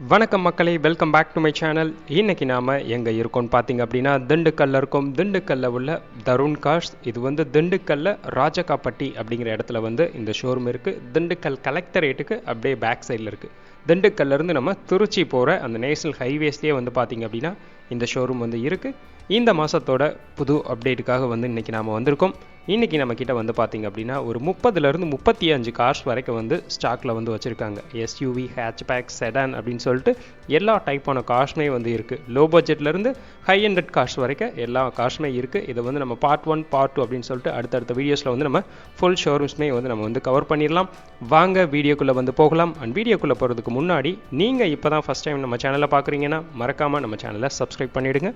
வணக்கம் மக்களை welcome back to my channel இன்னைக்கு நாம் எங்கே இருக்கோம்னு பார்த்தீங்க அப்படின்னா திண்டுக்கல்ல இருக்கோம். திண்டுக்கல்ல உள்ள தருண் காஷ். இது வந்து திண்டுக்கல்ல ராஜகாப்பட்டி அப்படிங்கிற இடத்துல வந்து இந்த ஷோரூம் இருக்குது திண்டுக்கல் கலெக்டரேட்டுக்கு அப்படியே பேக் சைடில் இருக்குது திண்டுக்கல்ல இருந்து நம்ம திருச்சி போகிற அந்த நேஷனல் ஹைவேஸ்லேயே வந்து பார்த்தீங்க அப்படின்னா இந்த ஷோரூம் வந்து இருக்குது இந்த மாதத்தோட புது அப்டேட்டுக்காக வந்து இன்றைக்கி நாம் வந்திருக்கோம். இன்றைக்கி நம்ம வந்து பார்த்திங்க அப்படின்னா ஒரு முப்பதுலேருந்து முப்பத்தி அஞ்சு கார்ஸ் வரைக்கும் வந்து ஸ்டாக்கில் வந்து வச்சுருக்காங்க. எஸ்யூவி ஹேட்ச்பேக் செடான் அப்படின்னு சொல்லிட்டு எல்லா டைப்பான கார்ஸுமே வந்து இருக்குது லோ பட்ஜெட்லேருந்து ஹை ஹண்ட்ரட் கார்ஸ் வரைக்கும் எல்லா கார்ஸுமே இருக்குது இதை வந்து நம்ம பார்ட் ஒன் பார்ட் டூ அப்படின்னு சொல்லிட்டு அடுத்தடுத்த வீடியோஸில் வந்து நம்ம ஃபுல் ஷோரூம்ஸ்மே வந்து நம்ம வந்து கவர் பண்ணிடலாம். வாங்க வீடியோக்குள்ளே வந்து போகலாம். அண்ட் வீடியோக்குள்ளே போகிறதுக்கு முன்னாடி நீங்கள் இப்போ தான் ஃபஸ்ட் டைம் நம்ம சேனலை பார்க்குறீங்கன்னா மறக்காமல் நம்ம சேனலை சப்ஸ்கிரைப் பண்ணிவிடுங்க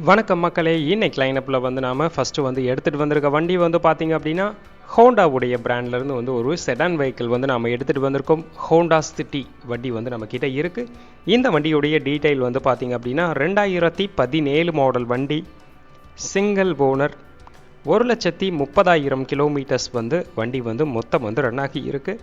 வணக்கம் மக்களே இன்னைக்கு லைனப்பில் வந்து நாம் ஃபஸ்ட்டு வந்து எடுத்துகிட்டு வந்திருக்க வண்டி வந்து பார்த்தீங்க அப்படின்னா ஹோண்டாவுடைய பிராண்ட்லேருந்து வந்து ஒரு செடான் வெஹிக்கிள் வந்து நாம் எடுத்துகிட்டு வந்திருக்கோம். ஹோண்டா சிட்டி வண்டி வந்து நம்ம இருக்குது இந்த வண்டியுடைய டீட்டெயில் வந்து பார்த்தீங்க அப்படின்னா ரெண்டாயிரத்தி பதினேழு மாடல் வண்டி சிங்கிள் ஓனர் ஒரு லட்சத்தி முப்பதாயிரம் கிலோமீட்டர்ஸ் வந்து வண்டி வந்து மொத்தம் வந்து ரன் ஆகி இருக்குது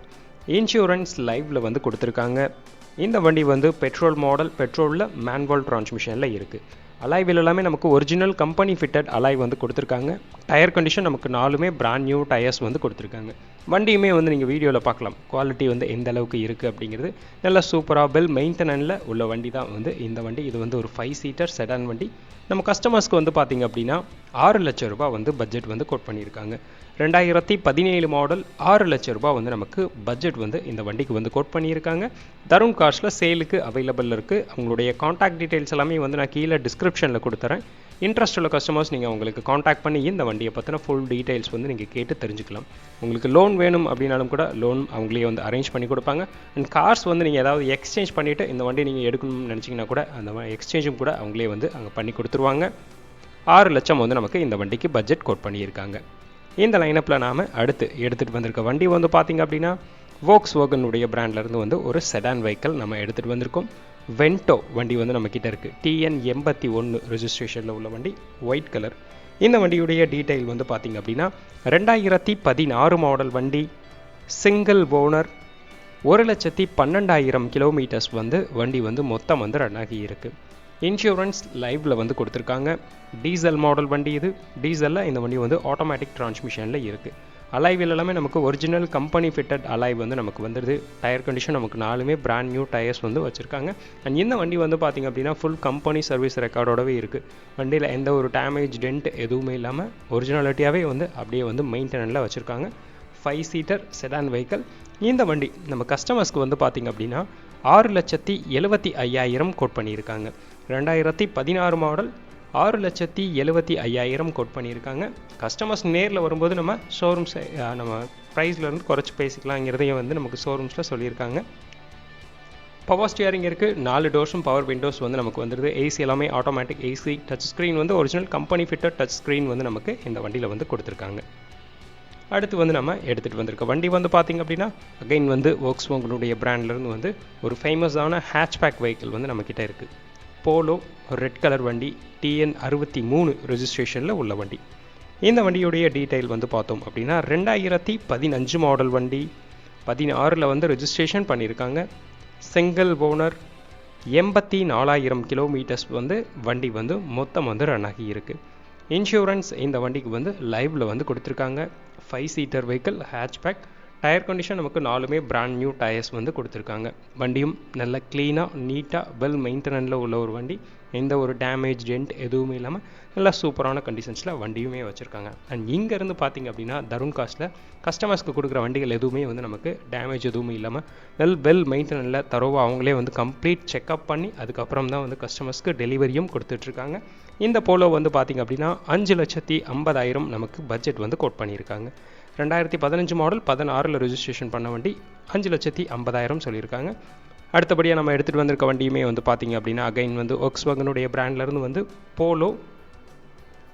இன்சூரன்ஸ் லைவில் வந்து கொடுத்துருக்காங்க. இந்த வண்டி வந்து பெட்ரோல் மாடல் பெட்ரோலில் மேன்வல் டிரான்ஸ்மிஷனில் இருக்குது அலாய்வில் எல்லாமே நமக்கு ஒரிஜினல் கம்பெனி ஃபிட்டட் அலாய் வந்து கொடுத்துருக்காங்க. டயர் கண்டிஷன் நமக்கு நாலுமே பிராண்ட் நியூ டயர்ஸ் வந்து கொடுத்துருக்காங்க. வண்டியுமே வந்து நீங்கள் வீடியோவில் பார்க்கலாம். குவாலிட்டி வந்து எந்த அளவுக்கு இருக்குது அப்படிங்கிறது. நல்லா சூப்பராக பெல் மெயின்டெனனில் உள்ள வண்டி தான் வந்து இந்த வண்டி. இது வந்து ஒரு ஃபைவ் சீட்டர் செடான் வண்டி. நம்ம கஸ்டமர்ஸ்க்கு வந்து பார்த்திங்க அப்படின்னா ஆறு லட்சம் ரூபாய் வந்து பட்ஜெட் வந்து கோட் பண்ணியிருக்காங்க. ரெண்டாயிரத்தி பதினேழு மாடல் ஆறு லட்சம் ரூபாய் வந்து நமக்கு பட்ஜெட் வந்து இந்த வண்டிக்கு வந்து கோட் பண்ணியிருக்காங்க. தருண் கார்ஸில் சேலுக்கு அவைலபிள் இருக்குது அவங்களுடைய காண்டாக்ட் டீட்டெயில்ஸ் எல்லாமே வந்து நான் கீழே டிஸ்கிரிப்ஷனில் கொடுத்துறேன். இன்ட்ரெஸ்ட் உள்ள கஸ்டமர்ஸ் நீங்கள் உங்களுக்கு காண்டாக்ட் பண்ணி இந்த வண்டியை பற்றின ஃபுல் டீட்டெயில்ஸ் வந்து நீங்கள் கேட்டு தெரிஞ்சுக்கலாம். உங்களுக்கு லோன் வேணும் அப்படின்னாலும் கூட லோன் அவங்களே வந்து அரேஞ்ச் பண்ணி கொடுப்பாங்க. அண்ட் கார்ஸ் வந்து நீங்கள் ஏதாவது எக்ஸ்சேஞ்ச் பண்ணிவிட்டு இந்த வண்டி நீங்கள் எடுக்கணும்னு நினச்சிங்கன்னா கூட அந்த எக்ஸ்சேஞ்சும் கூட அவங்களே வந்து அங்கே பண்ணி கொடுத்துருவாங்க. ஆறு லட்சம் வந்து நமக்கு இந்த வண்டிக்கு பட்ஜெட் கோட் பண்ணியிருக்காங்க. இந்த லைனப்பில் நாம் அடுத்து எடுத்துகிட்டு வந்திருக்க வண்டி வந்து பார்த்திங்க அப்படின்னா வோக்ஸ் வேகனுடைய பிராண்ட்லேருந்து வந்து ஒரு செடான் வெஹிக்கல் நம்ம எடுத்துகிட்டு வந்திருக்கோம். வென்டோ வண்டி வந்து நம்மக்கிட்ட இருக்குது டிஎன் எண்பத்தி ஒன்று ரிஜிஸ்ட்ரேஷனில் உள்ள வண்டி ஒயிட் கலர் இந்த வண்டியுடைய டீட்டெயில் வந்து பார்த்திங்க அப்படின்னா ரெண்டாயிரத்தி பதினாறு மாடல் வண்டி சிங்கிள் ஓனர் ஒரு லட்சத்தி பன்னெண்டாயிரம் கிலோமீட்டர்ஸ் வந்து வண்டி வந்து மொத்தம் வந்து ரன் ஆகி இருக்குது இன்சூரன்ஸ் லைவில் வந்து கொடுத்துருக்காங்க. டீசல் மாடல் வண்டி இது. டீசலில் இந்த வண்டி வந்து ஆட்டோமேட்டிக் டிரான்ஸ்மிஷனில் இருக்குது அலைவில் எல்லாமே நமக்கு ஒரிஜினல் கம்பெனி ஃபிட்டட் அலைவ் வந்து நமக்கு வந்துடுது டயர் கண்டிஷன் நமக்கு நாலுமே பிராண்ட் நியூ டயர்ஸ் வந்து வச்சுருக்காங்க. அண்ட் இந்த வண்டி வந்து பார்த்திங்க அப்படின்னா ஃபுல் கம்பெனி சர்வீஸ் ரெக்கார்டோடவே இருக்குது வண்டியில் எந்த ஒரு டேமேஜ் டென்ட் எதுவுமே இல்லாமல் ஒரிஜினாலிட்டியாகவே வந்து அப்படியே வந்து மெயின்டெனனில் வச்சுருக்காங்க. ஃபைவ் சீட்டர் செடான் வெஹிக்கல் இந்த வண்டி நம்ம கஸ்டமர்ஸ்க்கு வந்து பார்த்திங்க அப்படின்னா ஆறு லட்சத்தி எழுபத்தி ஐயாயிரம் கோட் பண்ணியிருக்காங்க. ரெண்டாயிரத்தி பதினாறு மாடல் ஆறு லட்சத்தி எழுபத்தி ஐயாயிரம் கோட் பண்ணியிருக்காங்க. கஸ்டமர்ஸ் நேரில் வரும்போது நம்ம ஷோரூம்ஸ் நம்ம ப்ரைஸ்லேருந்து குறைச்சி பேசிக்கலாங்கிறதையும் வந்து நமக்கு ஷோரூம்ஸில் சொல்லியிருக்காங்க. பவர் ஸ்டியரிங் இருக்குது நாலு டோர்ஸும் பவர் விண்டோஸ் வந்து நமக்கு வந்துடுது ஏசி எல்லாமே ஆட்டோமேட்டிக் ஏசி டச் ஸ்க்ரீன் வந்து original company fitted touch screen வந்து நமக்கு இந்த வண்டியில் வந்து கொடுத்துருக்காங்க. அடுத்து வந்து நம்ம எடுத்துகிட்டு வந்திருக்க வண்டி வந்து பார்த்திங்க அப்படின்னா அகைன் வந்து ஒர்க்ஸ் உங்களுடைய பிராண்ட்லேருந்து வந்து ஒரு ஃபேமஸான ஹேட்ச்பேக் வெஹிக்கிள் வந்து நம்மக்கிட்ட இருக்குது போலோ ரெட் கலர் வண்டி டிஎன் அறுபத்தி மூணு ரெஜிஸ்ட்ரேஷனில் உள்ள வண்டி. இந்த வண்டியுடைய டீட்டெயில் வந்து பார்த்தோம் அப்படின்னா ரெண்டாயிரத்தி பதினஞ்சு மாடல் வண்டி. பதினாறில் வந்து ரெஜிஸ்ட்ரேஷன் பண்ணியிருக்காங்க. சிங்கிள் ஓனர் எண்பத்தி நாலாயிரம் கிலோமீட்டர்ஸ் வந்து வண்டி வந்து மொத்தம் வந்து ரன் ஆகி இருக்குது இன்சூரன்ஸ் இந்த வண்டிக்கு வந்து லைவில் வந்து கொடுத்துருக்காங்க. Five seater vehicle hatchback tyre condition நமக்கு நாலுமே பிராண்ட் நியூ டயர்ஸ் வந்து கொடுத்துருக்காங்க. வண்டியும் நல்ல க்ளீனாக நீட்டாக வெல் மெயின்டெனனில் உள்ள ஒரு வண்டி. எந்த ஒரு டேமேஜ் டென்ட் எதுவுமே இல்லாமல் நல்லா சூப்பரான கண்டிஷன்ஸில் வண்டியுமே வச்சுருக்காங்க. அண்ட் இங்கேருந்து பார்த்திங்க அப்படின்னா தருண் காஸ்ட்டில் கஸ்டமர்ஸ்க்கு கொடுக்குற வண்டிகள் எதுவுமே வந்து நமக்கு டேமேஜ் எதுவுமே இல்லாமல் வெல் வெல் மெயின்டெனனில் தரோவாக அவங்களே வந்து கம்ப்ளீட் செக்அப் பண்ணி அதுக்கப்புறம் தான் வந்து கஸ்டமர்ஸ்க்கு டெலிவரியும் கொடுத்துட்ருக்காங்க. இந்த போலோ வந்து பார்த்திங்க அப்படின்னா அஞ்சு லட்சத்தி ஐம்பதாயிரம் நமக்கு பட்ஜெட் வந்து கோட் பண்ணியிருக்காங்க. ரெண்டாயிரத்தி பதினஞ்சு மாடல் பதினாறில் ரிஜிஸ்ட்ரேஷன் பண்ண வண்டி அஞ்சு லட்சத்தி ஐம்பதாயிரம் சொல்லியிருக்காங்க. அடுத்தபடியாக நம்ம எடுத்துகிட்டு வந்திருக்க வண்டியுமே வந்து பார்த்திங்க அப்படின்னா அகைன் வந்து ஒர்க்ஸ் வகனுடைய பிராண்ட்லேருந்து வந்து போலோ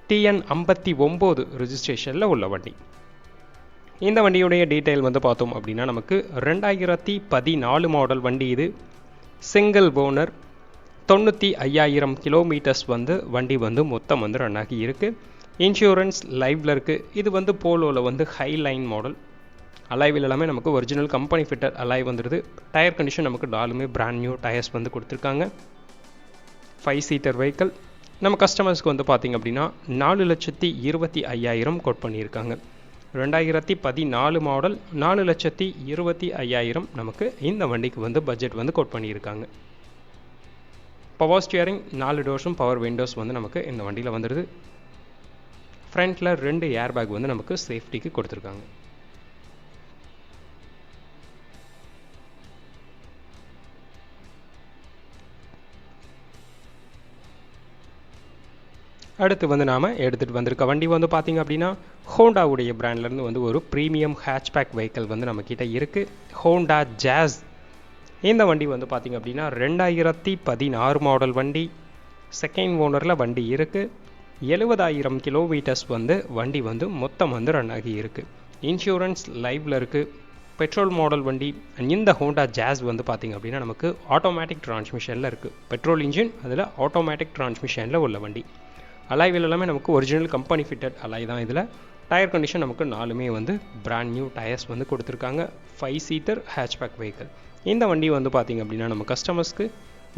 டிஎன் ஐம்பத்தி ஒம்பது ரிஜிஸ்ட்ரேஷனில் உள்ள வண்டி. இந்த வண்டியுடைய டீட்டெயில் வந்து பார்த்தோம் அப்படின்னா நமக்கு ரெண்டாயிரத்தி பதினாலு மாடல் வண்டி இது. சிங்கிள் ஓனர் தொண்ணூற்றி ஐயாயிரம் கிலோமீட்டர்ஸ் வந்து வண்டி வந்து மொத்தம் வந்து ரன் ஆகி இருக்குது இன்சூரன்ஸ் லைவில் இருக்குது இது வந்து போலோவில் வந்து ஹை லைன் மாடல் அலைவில் எல்லாமே நமக்கு ஒரிஜினல் கம்பெனி ஃபிட்டர் அலாய் வந்துடுது டயர் கண்டிஷன் நமக்கு நாலுமே பிராண்ட் நியூ டயர்ஸ் வந்து கொடுத்துருக்காங்க. ஃபைவ் சீட்டர் வெஹிக்கல் நம்ம கஸ்டமர்ஸ்க்கு வந்து பார்த்திங்க அப்படின்னா நாலு லட்சத்தி இருபத்தி ஐயாயிரம் கோட் பண்ணியிருக்காங்க. ரெண்டாயிரத்தி பதினாலு மாடல் நாலு லட்சத்தி இருபத்தி ஐயாயிரம் நமக்கு இந்த வண்டிக்கு வந்து பட்ஜெட் வந்து கோட் பண்ணியிருக்காங்க. பவர் ஸ்டியரிங் நாலு டோர்ஸும் பவர் விண்டோஸ் வந்து நமக்கு இந்த வண்டியில் வந்துடுது ஃப்ரண்ட்டில் ரெண்டு ஏர் பேக் வந்து நமக்கு சேஃப்டிக்கு கொடுத்துருக்காங்க. அடுத்து வந்து நாம் எடுத்துகிட்டு வந்திருக்க வண்டி வந்து பார்த்திங்க அப்படின்னா ஹோண்டாவுடைய பிராண்ட்லேருந்து வந்து ஒரு ப்ரீமியம் ஹேட்ச்பேக் வெஹிக்கிள் வந்து நம்மக்கிட்ட இருக்குது ஹோண்டா ஜாஸ் இந்த வண்டி வந்து பார்த்திங்க அப்படின்னா ரெண்டாயிரத்தி பதினாறு மாடல் வண்டி. செகண்ட் ஓனரில் வண்டி இருக்குது எழுபதாயிரம் கிலோமீட்டர்ஸ் வந்து வண்டி வந்து மொத்தம் வந்து ரன் ஆகி இருக்குது இன்சூரன்ஸ் லைவில் இருக்குது பெட்ரோல் மாடல் வண்டி இந்த ஹோண்டா ஜாஸ் வந்து பார்த்திங்க அப்படின்னா நமக்கு ஆட்டோமேட்டிக் டிரான்ஸ்மிஷனில் இருக்குது பெட்ரோல் இன்ஜின் அதில் ஆட்டோமேட்டிக் டிரான்ஸ்மிஷனில் உள்ள வண்டி. அலாய்வில் எல்லாமே நமக்கு ஒரிஜினல் கம்பெனி ஃபிட்டட் அலாய் தான் இதில். டயர் கண்டிஷன் நமக்கு நாலுமே வந்து பிராண்ட் நியூ டயர்ஸ் வந்து கொடுத்துருக்காங்க. ஃபைவ் சீட்டர் ஹேட்ச்பேக் வெஹிக்கிள் இந்த வண்டி வந்து பார்த்திங்க அப்படின்னா நம்ம கஸ்டமர்ஸ்க்கு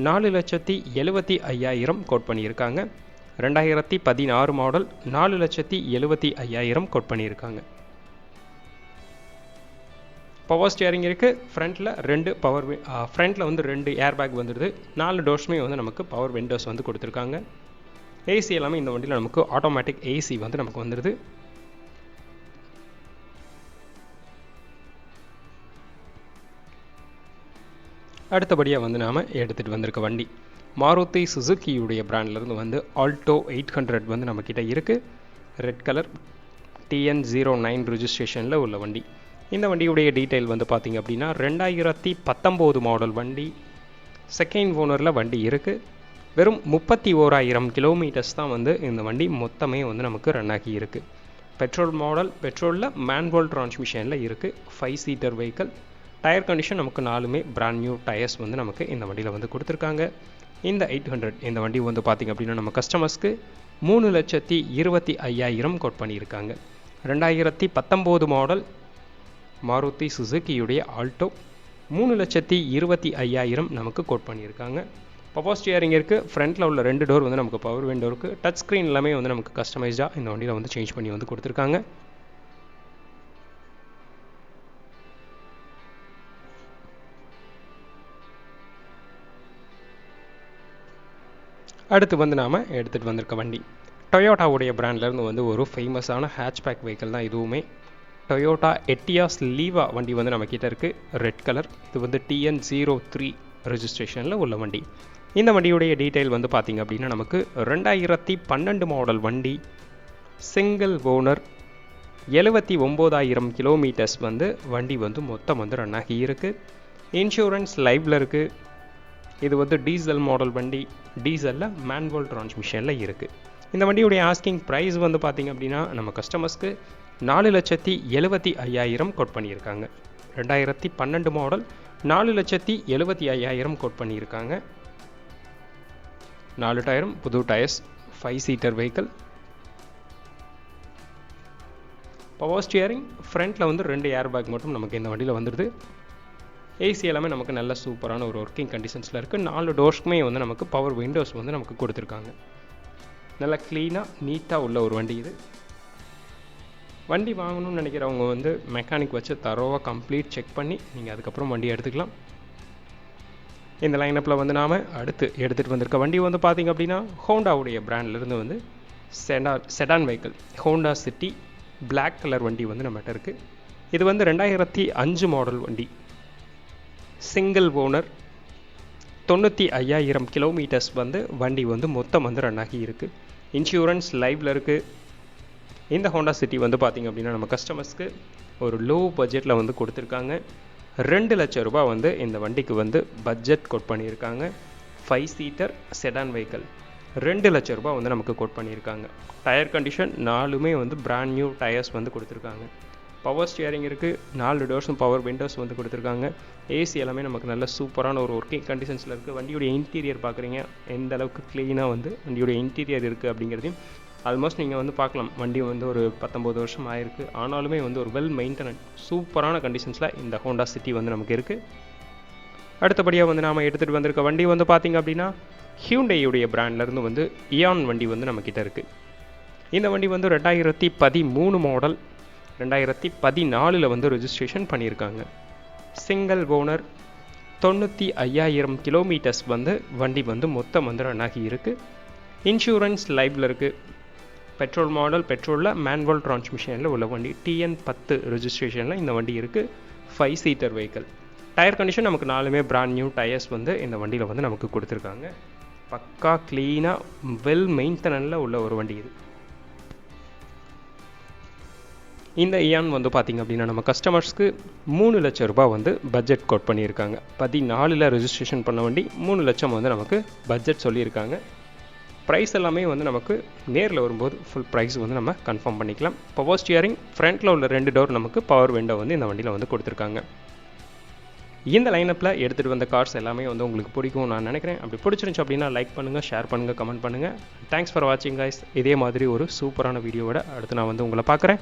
நாலு லட்சத்தி எழுபத்தி ஐயாயிரம் கோட் பண்ணியிருக்காங்க. ரெண்டாயிரத்தி பதினாறு மாடல் நாலு லட்சத்தி எழுபத்தி ஐயாயிரம் கோட் பண்ணியிருக்காங்க. பவர் ஸ்டியரிங் இருக்குது ஃப்ரண்ட்டில் ரெண்டு பவர் ஃப்ரண்ட்டில் வந்து ரெண்டு ஏர் பேக் வந்துடுது நாலு டோர்ஸுமே வந்து நமக்கு பவர் விண்டோஸ் வந்து கொடுத்துருக்காங்க. ஏசி எல்லாமே இந்த வண்டியில் நமக்கு ஆட்டோமேட்டிக் ஏசி வந்து நமக்கு வந்துடுது அடுத்தபடியாக வந்து நாம் எடுத்துகிட்டு வந்திருக்க வண்டி. மாருதி சுசுக்கியுடைய பிராண்ட்லேருந்து வந்து ஆல்டோ எயிட் ஹண்ட்ரட் வந்து நம்மக்கிட்ட இருக்குது red colour TN zero nine ரிஜிஸ்ட்ரேஷனில் உள்ள வண்டி. இந்த வண்டியுடைய டீட்டெயில் வந்து பார்த்திங்க அப்படின்னா ரெண்டாயிரத்தி பத்தொம்போது மாடல் வண்டி. செகண்ட் ஓனரில் வண்டி இருக்குது வெறும் முப்பத்தி ஓராயிரம் கிலோமீட்டர்ஸ் தான் வந்து இந்த வண்டி மொத்தமே வந்து நமக்கு ரன் ஆகி இருக்குது பெட்ரோல் மாடல் பெட்ரோலில் மேன்வல் டிரான்ஸ்மிஷனில் இருக்குது five seater vehicle tyre condition நமக்கு நாலுமே பிராண்ட் நியூ டயர்ஸ் வந்து நமக்கு இந்த வண்டியில் வந்து கொடுத்துருக்காங்க. இந்த எயிட் ஹண்ட்ரட் இந்த வண்டி வந்து பார்த்திங்க அப்படின்னா நம்ம கஸ்டமர்ஸ்க்கு மூணு லட்சத்தி இருபத்தி ஐயாயிரம் கோட் பண்ணியிருக்காங்க. ரெண்டாயிரத்தி பத்தொம்போது மாடல் மாருதி சுசுக்கியுடைய ஆல்டோ மூணு லட்சத்தி இருபத்தி ஐயாயிரம் நமக்கு கோட் பண்ணியிருக்காங்க. பவர் ஸ்டியரிங் இருக்குது ஃப்ரண்ட்டில் உள்ள ரெண்டு டோர் வந்து நமக்கு பவர் விண்டோ இருக்குது டச் ஸ்க்ரீன் எல்லாமே வந்து நமக்கு கஸ்டமைஸ்டாக இந்த வண்டியில் வந்து சேஞ்ச் பண்ணி வந்து கொடுத்துருக்காங்க. அடுத்து வந்து நாம் எடுத்துகிட்டு வந்திருக்க வண்டி. டொயோட்டாவுடைய பிராண்ட்லேருந்து வந்து ஒரு ஃபேமஸான ஹேட்ச்பேக் வெஹிக்கிள் தான் இதுவுமே. டொயோட்டா எட்டியாஸ் லீவா வண்டி வந்து நம்மக்கிட்ட இருக்குது ரெட் கலர் இது வந்து டிஎன் ஜீரோ த்ரீ ரெஜிஸ்ட்ரேஷனில் உள்ள வண்டி. இந்த வண்டியுடைய டீட்டெயில் வந்து பார்த்திங்க அப்படின்னா நமக்கு ரெண்டாயிரத்தி பன்னெண்டு மாடல் வண்டி. சிங்கிள் ஓனர் எழுபத்தி ஒம்போதாயிரம் கிலோமீட்டர்ஸ் வந்து வண்டி வந்து மொத்தம் வந்து ரன் ஆகி இருக்குது இன்சூரன்ஸ் லைவில் இருக்குது இது வந்து டீசல் மாடல் வண்டி. டீசலில் மேன்வல் டிரான்ஸ்மிஷனில் இருக்குது இந்த வண்டியுடைய ஆஸ்கிங் ப்ரைஸ் வந்து பார்த்திங்க அப்படின்னா நம்ம கஸ்டமர்ஸ்க்கு நாலு லட்சத்தி எழுபத்தி ஐயாயிரம் கோட் பண்ணியிருக்காங்க. ரெண்டாயிரத்தி பன்னெண்டு மாடல் நாலு லட்சத்தி எழுபத்தி ஐயாயிரம் கோட் பண்ணியிருக்காங்க. நாலு டயரும் புது tyres five seater vehicle power steering ஃப்ரண்ட்டில் வந்து ரெண்டு ஏர் பேக் மட்டும் நமக்கு இந்த வண்டியில் வந்துடுது ஏசி எல்லாமே நமக்கு நல்ல சூப்பரான ஒரு ஒர்க்கிங் கண்டிஷன்ஸில் இருக்குது நாலு டோர்ஸ்க்குமே வந்து நமக்கு பவர் விண்டோஸ் வந்து நமக்கு கொடுத்துருக்காங்க. நல்லா க்ளீனாக நீட்டாக உள்ள ஒரு வண்டி இது. வண்டி வாங்கணும்னு நினைக்கிறவங்க வந்து மெக்கானிக் வச்சு தரோவாக கம்ப்ளீட் செக் பண்ணி நீங்கள் அதுக்கப்புறம் வண்டி எடுத்துக்கலாம். இந்த லைனப்பில் வந்து நாம் அடுத்து எடுத்துகிட்டு வந்திருக்க வண்டி வந்து பார்த்திங்க அப்படின்னா ஹோண்டாவுடைய பிராண்ட்லேருந்து வந்து செடா sedan vehicle Honda City black colour வண்டி வந்து நம்மகிட்ட இருக்குது இது வந்து ரெண்டாயிரத்தி அஞ்சு மாடல் வண்டி. சிங்கிள் ஓனர் தொண்ணூற்றி ஐயாயிரம் கிலோமீட்டர்ஸ் வந்து வண்டி வந்து மொத்தம் வந்து ரன் ஆகி இருக்குது இன்சூரன்ஸ் லைவில் இருக்குது இந்த ஹோண்டா சிட்டி வந்து பார்த்திங்க அப்படின்னா நம்ம கஸ்டமர்ஸ்க்கு ஒரு லோ பட்ஜெட்டில் வந்து கொடுத்துருக்காங்க. ரெண்டு லட்சம் ரூபா வந்து இந்த வண்டிக்கு வந்து பட்ஜெட் கோட் பண்ணியிருக்காங்க. ஃபைவ் சீட்டர் செடான் வெஹிக்கிள் ரெண்டு லட்ச ரூபா வந்து நமக்கு கோட் பண்ணியிருக்காங்க. டயர் கண்டிஷன் நாலுமே வந்து பிராண்ட் நியூ டயர்ஸ் வந்து கொடுத்துருக்காங்க. பவர் ஸ்டியரிங் இருக்குது நாலு டோர்ஸும் பவர் விண்டோஸ் வந்து கொடுத்துருக்காங்க. ஏசி எல்லாமே நமக்கு நல்ல சூப்பரான ஒரு ஒர்க்கிங் கண்டிஷன்ஸில் இருக்குது வண்டியுடைய இன்டீரியர் பார்க்குறீங்க எந்த அளவுக்கு க்ளீனாக வந்து வண்டியோடைய இன்டீரியர் இருக்குது அப்படிங்கிறதையும் ஆல்மோஸ்ட் நீங்கள் வந்து பார்க்கலாம். வண்டி வந்து ஒரு பத்தொம்போது வருஷம் ஆயிருக்கு. ஆனாலுமே வந்து ஒரு வெல் மெயின்டெனன் சூப்பரான கண்டிஷன்ஸில் இந்த ஹோண்டா சிட்டி வந்து நமக்கு இருக்குது அடுத்தபடியாக வந்து நாம் எடுத்துகிட்டு வந்திருக்க வண்டி வந்து பார்த்திங்க அப்படின்னா ஹியூண்டையுடைய பிராண்ட்லேருந்து வந்து இயான் வண்டி வந்து நம்மக்கிட்ட இருக்குது இந்த வண்டி வந்து ரெண்டாயிரத்தி பதிமூணு மாடல் ரெண்டாயிரத்தி பதினாலில் வந்து ரிஜிஸ்ட்ரேஷன் பண்ணியிருக்காங்க. சிங்கிள் ஓனர் தொண்ணூற்றி ஐயாயிரம் கிலோமீட்டர்ஸ் வந்து வண்டி வந்து மொத்தம் வந்து ரன் ஆகி இருக்குது இன்சூரன்ஸ் லைவில் இருக்குது பெட்ரோல் மாடல் பெட்ரோலில் மேன்வல் டிரான்ஸ்மிஷனில் உள்ள வண்டி டிஎன் பத்து ரிஜிஸ்ட்ரேஷனில் இந்த வண்டி இருக்குது five seater vehicle tyre condition நமக்கு நாலுமே பிராண்ட் நியூ டயர்ஸ் வந்து இந்த வண்டியில் வந்து நமக்கு கொடுத்துருக்காங்க. பக்கா க்ளீனாக வெல் மெயின்டெனனில் உள்ள ஒரு வண்டி இது. இந்த இயான் வந்து பார்த்திங்க அப்படின்னா நம்ம கஸ்டமர்ஸ்க்கு மூணு லட்சம் ரூபாய் வந்து பட்ஜெட் கோட் பண்ணியிருக்காங்க. பதினாலில் ரெஜிஸ்ட்ரேஷன் பண்ண வண்டி மூணு லட்சம் வந்து நமக்கு பட்ஜெட் சொல்லியிருக்காங்க. ப்ரைஸ் எல்லாமே வந்து நமக்கு நேரில் வரும்போது ஃபுல் ப்ரைஸ் வந்து நம்ம கன்ஃபார்ம் பண்ணிக்கலாம். பவர் ஸ்டியரிங் ஃப்ரண்ட்டில் உள்ள ரெண்டு டோர் நமக்கு பவர் விண்டோ வந்து இந்த வண்டியில் வந்து கொடுத்துருக்காங்க. இந்த லைனப்பில் எடுத்துகிட்டு வந்த கார்ஸ் எல்லாமே வந்து உங்களுக்கு பிடிக்கும் நான் நினைக்கிறேன். அப்படி பிடிச்சிருந்துச்சு அப்படின்னா லைக் பண்ணுங்கள் ஷேர் பண்ணுங்கள் கமெண்ட் பண்ணுங்கள் தேங்க்ஸ் ஃபார் வாட்சிங் காய்ஸ் இதே மாதிரி ஒரு சூப்பரான வீடியோவோட அடுத்து நான் வந்து உங்களை பார்க்குறேன்.